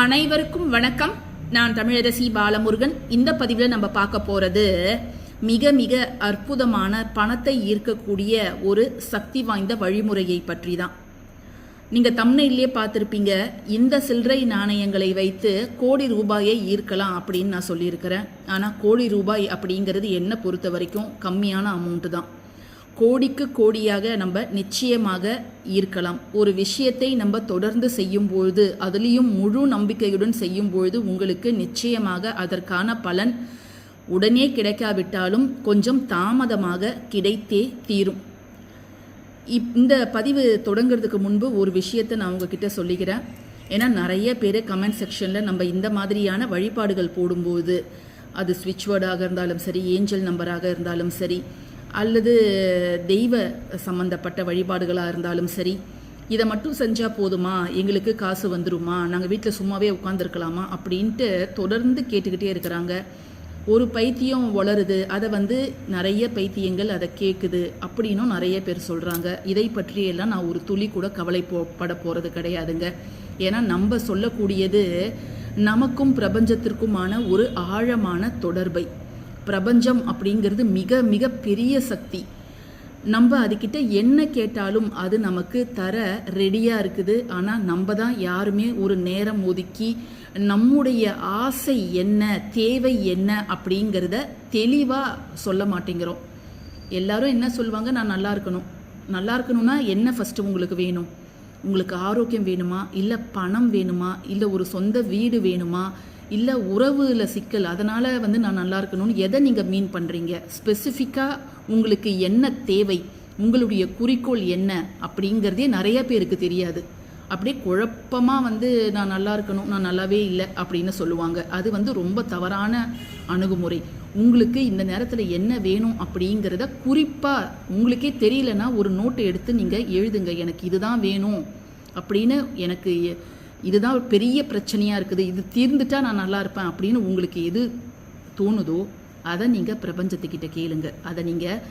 அனைவருக்கும் வணக்கம். நான் தமிழரசி பாலமுருகன். இந்த பதிவில் நம்ம பார்க்க போகிறது மிக மிக அற்புதமான பணத்தை ஈர்க்கக்கூடிய ஒரு சக்தி வாய்ந்த வழிமுறையை பற்றி தான் நீங்கள் தமிழ்நிலையே பார்த்துருப்பீங்க. இந்த சில்லறை நாணயங்களை வைத்து கோடி ரூபாயை ஈர்க்கலாம் அப்படின்னு நான் சொல்லியிருக்கிறேன். ஆனால் கோடி ரூபாய் அப்படிங்கிறது என்னை பொறுத்த வரைக்கும் கம்மியான அமௌண்ட்டு தான். கோடிக்கு கோடியாக நம்ம நிச்சயமாக ஈர்க்கலாம் ஒரு விஷயத்தை நம்ம தொடர்ந்து செய்யும் பொழுது அதுலேயும் முழு நம்பிக்கையுடன் செய்யும் பொழுது உங்களுக்கு நிச்சயமாக அதற்கான பலன் உடனே கிடைக்காவிட்டாலும் கொஞ்சம் தாமதமாக கிடைத்தே தீரும். இப் இந்த பதிவு தொடங்குறதுக்கு முன்பு ஒரு விஷயத்தை நான் உங்ககிட்ட சொல்லிக்கிறேன். ஏன்னா நிறைய பேர் கமெண்ட் செக்ஷனில் நம்ம இந்த மாதிரியான வழிபாடுகள் போடும்போது அது ஸ்விட்ச் வேர்டாக இருந்தாலும் சரி ஏஞ்சல் நம்பராக இருந்தாலும் சரி அல்லது தெய்வ சம்பந்தப்பட்ட வழிபாடுகளாக இருந்தாலும் சரி இதை மட்டும் செஞ்சால் போதுமா? எங்களுக்கு காசு வந்துருமா? நாங்கள் வீட்டில் சும்மாவே உட்காந்துருக்கலாமா அப்படின்ட்டு தொடர்ந்து கேட்டுக்கிட்டே இருக்கிறாங்க. ஒரு பைத்தியம் வளருது அதை வந்து நிறைய பைத்தியங்கள் அதை கேட்குது அப்படின்னும் நிறைய பேர் சொல்கிறாங்க இதை பற்றியெல்லாம் நான் ஒரு துளி கூட கவலை போ பட போகிறது கிடையாதுங்க. ஏன்னா நம்ம சொல்லக்கூடியது நமக்கும் பிரபஞ்சத்திற்குமான ஒரு ஆழமான தொடர்பை. பிரபஞ்சம் அப்படிங்கிறது மிக மிக பெரிய சக்தி. நம்ம அதுக்கிட்ட என்ன கேட்டாலும் அது நமக்கு தர ரெடியாக இருக்குது. ஆனால் நம்ம தான் யாருமே ஒரு நேரம் ஒதுக்கி நம்முடைய ஆசை என்ன தேவை என்ன அப்படிங்கிறத தெளிவாக சொல்ல மாட்டேங்கிறோம். எல்லாரும் என்ன சொல்லுவாங்க? நான் நல்லா இருக்கணும். நல்லா இருக்கணும்னா என்ன ஃபஸ்ட்டு உங்களுக்கு வேணும்? உங்களுக்கு ஆரோக்கியம் வேணுமா? இல்லை பணம் வேணுமா? இல்லை ஒரு சொந்த வீடு வேணுமா? இல்லை உறவுல சிக்கல் அதனால் வந்து நான் நல்லா இருக்கணும்னு எதை நீங்கள் மீன் பண்ணுறீங்க ஸ்பெசிஃபிக்காக உங்களுக்கு என்ன தேவை? உங்களுடைய குறிக்கோள் என்ன? அப்படிங்கிறதே நிறைய பேருக்கு தெரியாது. அப்படியே குழப்பமாக வந்து நான் நல்லா இருக்கணும் நான் நல்லாவே இல்லை அப்படின்னு சொல்லுவாங்க. அது வந்து ரொம்ப தவறான அணுகுமுறை. உங்களுக்கு இந்த நேரத்தில் என்ன வேணும் அப்படிங்கிறத குறிப்பாக உங்களுக்கே தெரியலனா ஒரு நோட்டை எடுத்து நீங்கள் எழுதுங்க. எனக்கு இதுதான் வேணும் அப்படின்னு எனக்கு இதுதான் ஒரு பெரிய பிரச்சனையாக இருக்குது. இது தீர்ந்துட்டா நான் நல்லா இருப்பேன் அப்படின்னு உங்களுக்கு எது தோணுதோ அதை நீங்கள் பிரபஞ்சத்துக்கிட்ட கேளுங்க. அதை நீங்கள்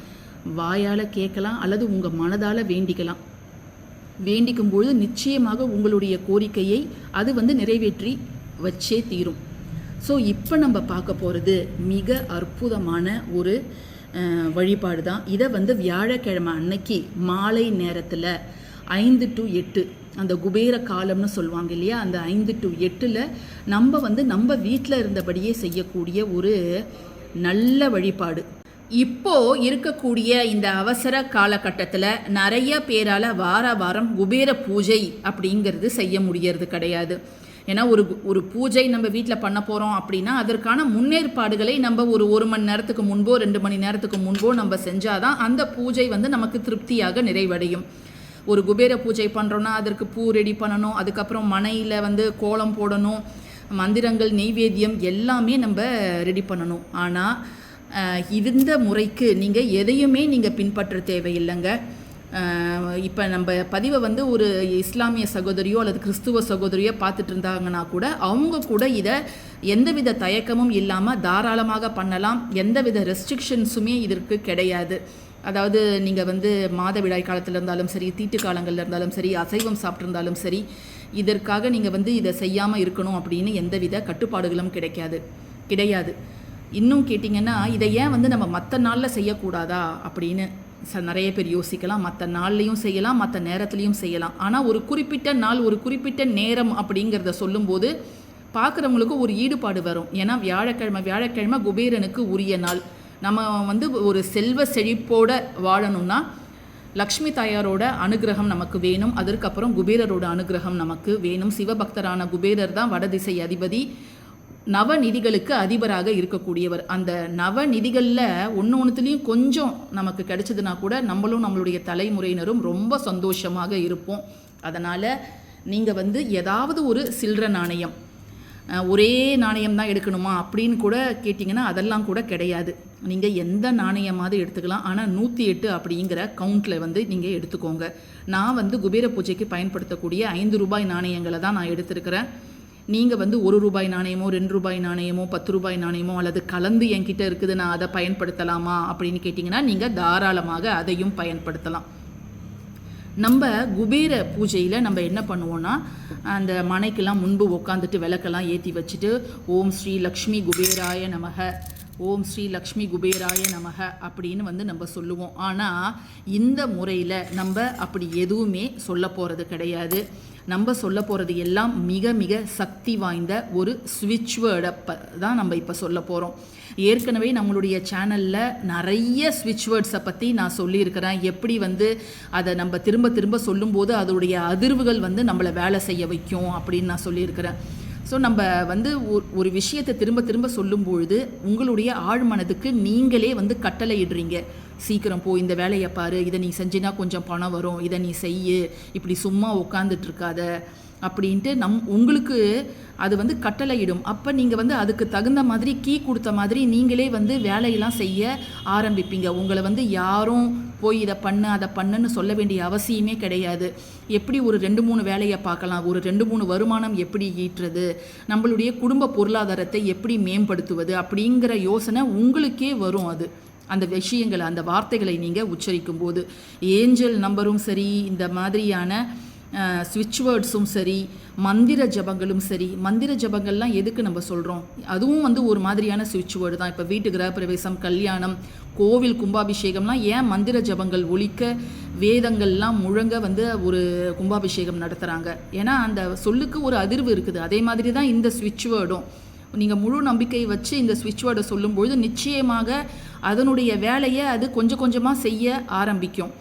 வாயால் கேட்கலாம் அல்லது உங்கள் மனதால் வேண்டிக்கலாம். வேண்டிக்கும் பொழுது நிச்சயமாக உங்களுடைய கோரிக்கையை அது வந்து நிறைவேற்றி வச்சே தீரும். ஸோ இப்போ நம்ம பார்க்க போகிறது மிக அற்புதமான ஒரு வழிபாடு தான் இதை வந்து வியாழக்கிழமை அன்னைக்கு மாலை நேரத்தில் ஐந்து டு எட்டு அந்த குபேர காலம்னு சொல்லுவாங்க இல்லையா? அந்த ஐந்து டு எட்டில் நம்ம வந்து நம்ம வீட்டில் இருந்தபடியே செய்யக்கூடிய ஒரு நல்ல வழிபாடு. இப்போ இருக்கக்கூடிய இந்த அவசர காலகட்டத்தில் நிறைய பேரால் வார வாரம் குபேர பூஜை அப்படிங்கிறது செய்ய முடியறது கிடையாது. ஏன்னா ஒரு ஒரு பூஜை நம்ம வீட்டில் பண்ண போகிறோம் அப்படின்னா அதற்கான முன்னேற்பாடுகளை நம்ம ஒரு ஒரு மணி நேரத்துக்கு முன்போ ரெண்டு மணி நேரத்துக்கு முன்போ நம்ம செஞ்சாதான் அந்த பூஜை வந்து நமக்கு திருப்தியாக நிறைவடையும். ஒரு குபேர பூஜை பண்ணுறோன்னா அதற்கு பூ ரெடி பண்ணணும். அதுக்கப்புறம் மனையில் வந்து கோலம் போடணும். மந்திரங்கள் நெய்வேத்தியம் எல்லாமே நம்ம ரெடி பண்ணணும். ஆனால் இருந்த முறைக்கு நீங்கள் எதையுமே நீங்கள் பின்பற்ற தேவையில்லைங்க. இப்போ நம்ம பதிவை வந்து ஒரு இஸ்லாமிய சகோதரியோ அல்லது கிறிஸ்துவ சகோதரியோ பார்த்துட்டு இருந்தாங்கன்னா கூட அவங்க கூட இதை எந்தவித தயக்கமும் இல்லாமல் தாராளமாக பண்ணலாம். எந்தவித ரெஸ்ட்ரிக்ஷன்ஸுமே இதற்கு கிடையாது. அதாவது நீங்கள் வந்து மாதவிடாய் காலத்தில் இருந்தாலும் சரி தீட்டு காலங்களில் இருந்தாலும் சரி அசைவம் சாப்பிட்ருந்தாலும் சரி இதற்காக நீங்கள் வந்து இதை செய்யாமல் இருக்கணும் அப்படின்னு எந்தவித கட்டுப்பாடுகளும் கிடைக்காது. கிடையாது. இன்னும் கேட்டிங்கன்னா இதை ஏன் வந்து நம்ம மற்ற நாளில் செய்யக்கூடாதா அப்படின்னு ச நிறைய பேர் யோசிக்கலாம். மற்ற நாள்லையும் செய்யலாம் மற்ற நேரத்துலையும் செய்யலாம். ஆனால் ஒரு குறிப்பிட்ட நாள் ஒரு குறிப்பிட்ட நேரம் அப்படிங்கிறத சொல்லும்போது பார்க்குறவங்களுக்கு ஒரு ஈடுபாடு வரும். ஏன்னா வியாழக்கிழமை வியாழக்கிழமை குபேரனுக்கு உரிய நாள். நம்ம வந்து ஒரு செல்வ செழிப்போட வாழணும்னா லக்ஷ்மி தாயாரோட அனுகிரகம் நமக்கு வேணும். அதற்கப்புறம் குபேரரோட அனுகிரகம் நமக்கு வேணும். சிவபக்தரான குபேரர் தான் வடதிசை அதிபதி. நவநிதிகளுக்கு அதிபராக இருக்கக்கூடியவர். அந்த நவநிதிகளில் ஒன்று ஒன்றுத்துலேயும் கொஞ்சம் நமக்கு கிடைச்சதுன்னா கூட நம்மளும் நம்மளுடைய தலைமுறையினரும் ரொம்ப சந்தோஷமாக இருப்போம். அதனால் நீங்கள் வந்து ஏதாவது ஒரு சில்லற நாணயம் ஒரே நாணயம் தான் எடுக்கணுமா அப்படின்னு கூட கேட்டிங்கன்னா அதெல்லாம் கூட கிடையாது. நீங்கள் எந்த நாணயமாவது எடுத்துக்கலாம். ஆனால் நூற்றி எட்டு அப்படிங்கிற கவுண்டில் வந்து நீங்கள் எடுத்துக்கோங்க. நான் வந்து குபேர பூஜைக்கு பயன்படுத்தக்கூடிய ஐந்து ரூபாய் நாணயங்களை தான் நான் எடுத்திருக்கிறேன். நீங்கள் வந்து ஒரு ரூபாய் நாணயமோ ரெண்டு ரூபாய் நாணயமோ பத்து ரூபாய் நாணயமோ அல்லது கலந்து என்கிட்ட இருக்குது நான் அதை பயன்படுத்தலாமா அப்படின்னு கேட்டிங்கன்னா நீங்கள் தாராளமாக அதையும் பயன்படுத்தலாம். நம்ம குபேர பூஜையில் நம்ம என்ன பண்ணுவோன்னா அந்த மனைக்கெல்லாம் முன்பு உட்காந்துட்டு விளக்கெல்லாம் ஏற்றி வச்சுட்டு ஓம் ஸ்ரீ லக்ஷ்மி குபேராய நமக ஓம் ஸ்ரீ லக்ஷ்மி குபேராய நமக அப்படின்னு வந்து நம்ம சொல்லுவோம். ஆனால் இந்த முறையில் நம்ம அப்படி எதுவுமே சொல்ல போகிறது கிடையாது. நம்ம சொல்ல போகிறது எல்லாம் மிக மிக சக்தி வாய்ந்த ஒரு ஸ்விட்ச் வேர்டை தான் நம்ம இப்போ சொல்ல போகிறோம் ஏற்கனவே நம்மளுடைய சேனலில் நிறைய ஸ்விட்ச் வேர்ட்ஸை பற்றி நான் சொல்லியிருக்கிறேன். எப்படி வந்து அதை நம்ம திரும்ப திரும்ப சொல்லும்போது அதோடைய அதிர்வுகள் வந்து நம்மளை வேலை செய்ய வைக்கும் அப்படின்னு நான் சொல்லியிருக்கிறேன். ஸோ நம்ம வந்து ஒரு- ஒரு விஷயத்தை திரும்ப திரும்ப சொல்லும்பொழுது உங்களுடைய ஆழ்மனதுக்கு நீங்களே வந்து கட்டளை இடுறீங்க சீக்கிரம் போ இந்த வேலையை பாரு இதை நீ செஞ்சினா கொஞ்சம் பணம் வரும் இதை நீ செய்யு இப்படி சும்மா உட்காந்துட்டு இருக்காத. அப்படின்ட்டு நம் உங்களுக்கு அது வந்து கட்டளையிடும். அப்போ நீங்கள் வந்து அதுக்கு தகுந்த மாதிரி கீ கொடுத்த மாதிரி நீங்களே வந்து வேலையெல்லாம் செய்ய ஆரம்பிப்பீங்க. உங்களை வந்து யாரும் போய் இதை பண்ணு அதை பண்ணுன்னு சொல்ல வேண்டிய அவசியமே கிடையாது. எப்படி ஒரு ரெண்டு மூணு வேலையை பார்க்கலாம்? ஒரு ரெண்டு மூணு வருமானம் எப்படி ஈட்டுறது? நம்மளுடைய குடும்ப பொருளாதாரத்தை எப்படி மேம்படுத்துவது? அப்படிங்கிற யோசனை உங்களுக்கே வரும் அது. அந்த விஷயங்களை அந்த வார்த்தைகளை நீங்கள் உச்சரிக்கும் போது ஏஞ்சல் நம்பரும் சரி இந்த மாதிரியான ஸ்விட்ச் வேர்ட்ஸும் சரி மந்திர ஜபங்களும் சரி மந்திர ஜபங்கள்லாம் எதுக்கு நம்ம சொல்கிறோம் அதுவும் வந்து ஒரு மாதிரியான ஸ்விட்ச் வேர்டு தான். இப்போ வீட்டு கிரகப்பிரவேசம் கல்யாணம் கோவில் கும்பாபிஷேகம்லாம் ஏன் மந்திர ஜபங்கள் ஒழிக்க வேதங்கள்லாம் முழங்க வந்து ஒரு கும்பாபிஷேகம் நடத்துகிறாங்க ஏன்னா அந்த சொல்லுக்கு ஒரு அதிர்வு இருக்குது. அதே மாதிரி தான் இந்த ஸ்விட்ச் வேர்டும் நீங்கள் முழு நம்பிக்கை வச்சு இந்த ஸ்விட்ச் வேர்டை சொல்லும்பொழுது நிச்சயமாக அதனுடைய வேலையை அது கொஞ்சம் கொஞ்சமாக செய்ய ஆரம்பிக்கும்.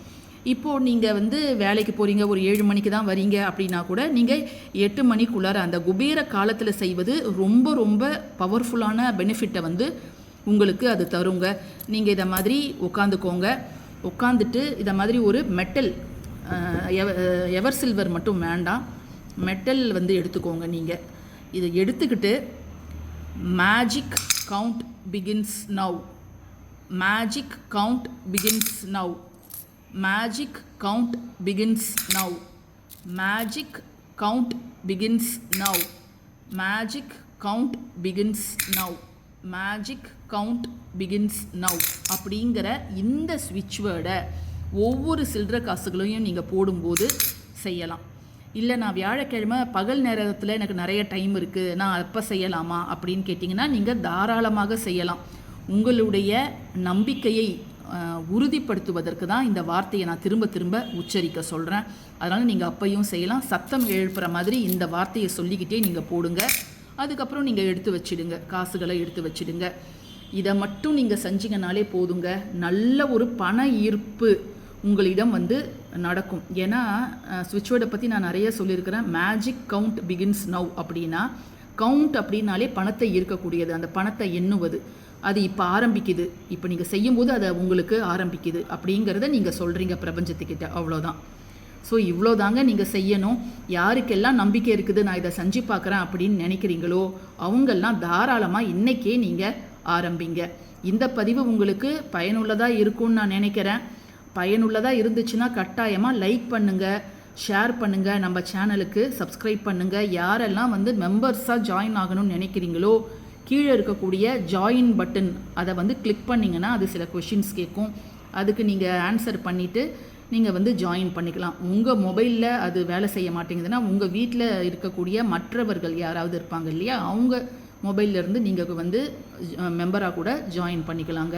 இப்போது நீங்கள் வந்து வேலைக்கு போகிறீங்க ஒரு ஏழு மணிக்கு தான் வரீங்க அப்படின்னா கூட நீங்கள் எட்டு மணிக்குள்ளார அந்த குபேர காலத்தில் செய்வது ரொம்ப ரொம்ப பவர்ஃபுல்லான பெனிஃபிட்டை வந்து உங்களுக்கு அது தருங்க. நீங்கள் இதை மாதிரி உட்காந்துக்கோங்க உட்காந்துட்டு இதை மாதிரி ஒரு மெட்டல் எவர் சில்வர் மட்டும் வேண்டாம். மெட்டல் வந்து எடுத்துக்கோங்க நீங்கள் இதை எடுத்துக்கிட்டு magic count begins now magic count begins now magic count begins now magic count begins now magic count begins now magic count begins now அப்படிங்கிற இந்த ஸ்விட்ச் வேர்டை ஒவ்வொரு சில்லற காசுகளையும் நீங்கள் போடும்போது செய்யலாம். இல்லை நான் வியாழக்கிழமை பகல் நேரத்தில் எனக்கு நிறைய டைம் இருக்குது நான் அப்போ செய்யலாமா அப்படின்னு கேட்டிங்கன்னா நீங்கள் தாராளமாக செய்யலாம். உங்களுடைய நம்பிக்கையை உறுதிப்படுத்துவதற்கு தான் இந்த வார்த்தையை நான் திரும்ப திரும்ப உச்சரிக்க சொல்கிறேன் அதனால் நீங்கள் அப்பையும் செய்யலாம். சத்தம் எழுப்புற மாதிரி இந்த வார்த்தையை சொல்லிக்கிட்டே நீங்கள் போடுங்க. அதுக்கப்புறம் நீங்கள் எடுத்து வச்சிடுங்க. காசுகளை எடுத்து வச்சிடுங்க. இதை மட்டும் நீங்கள் செஞ்சீங்கனாலே போதுங்க. நல்ல ஒரு பண ஈர்ப்பு உங்களிடம் வந்து நடக்கும். ஏன்னா சுவிட்ச் வேர்டை பற்றி நான் நிறைய சொல்லியிருக்கிறேன். மேஜிக் கவுண்ட் பிகின்ஸ் நவ் அப்படின்னா கவுண்ட் அப்படின்னாலே பணத்தை ஈர்க்கக்கூடியது. அந்த பணத்தை எண்ணுவது. அது இப்போ ஆரம்பிக்குது. இப்போ நீங்கள் செய்யும்போது அதை உங்களுக்கு ஆரம்பிக்குது. அப்படிங்கிறத நீங்கள் சொல்கிறீங்க பிரபஞ்சத்துக்கிட்ட. அவ்வளோதான் ஸோ இவ்வளோ தாங்க நீங்கள் செய்யணும். யாருக்கெல்லாம் நம்பிக்கை இருக்குது நான் இதை செஞ்சு பார்க்குறேன் அப்படின்னு நினைக்கிறீங்களோ அவங்கெல்லாம் தாராளமாக இன்றைக்கே நீங்கள் ஆரம்பிங்க. இந்த பதிவு உங்களுக்கு பயனுள்ளதாக இருக்கும்னு நான் நினைக்கிறேன். பயனுள்ளதாக இருந்துச்சுன்னா கட்டாயமாக லைக் பண்ணுங்கள் ஷேர் பண்ணுங்கள் நம்ம சேனலுக்கு சப்ஸ்கிரைப் பண்ணுங்கள் யாரெல்லாம் வந்து மெம்பர்ஸாக ஜாயின் ஆகணும்னு நினைக்கிறீங்களோ கீழே இருக்கக்கூடிய ஜாயின் பட்டன் அதை வந்து கிளிக் பண்ணிங்கன்னா அது சில கொஷின்ஸ் கேட்கும். அதுக்கு நீங்கள் ஆன்சர் பண்ணிவிட்டு நீங்கள் வந்து ஜாயின் பண்ணிக்கலாம். உங்கள் மொபைலில் அது வேலை செய்ய மாட்டேங்குதுன்னா உங்கள் வீட்டில் இருக்கக்கூடிய மற்றவர்கள் யாராவது இருப்பாங்க இல்லையா? அவங்க மொபைல்லேருந்து நீங்கள் வந்து மெம்பராக கூட ஜாயின் பண்ணிக்கலாங்க.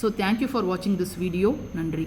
ஸோ தேங்க்யூ ஃபார் வாட்சிங் திஸ் வீடியோ நன்றி.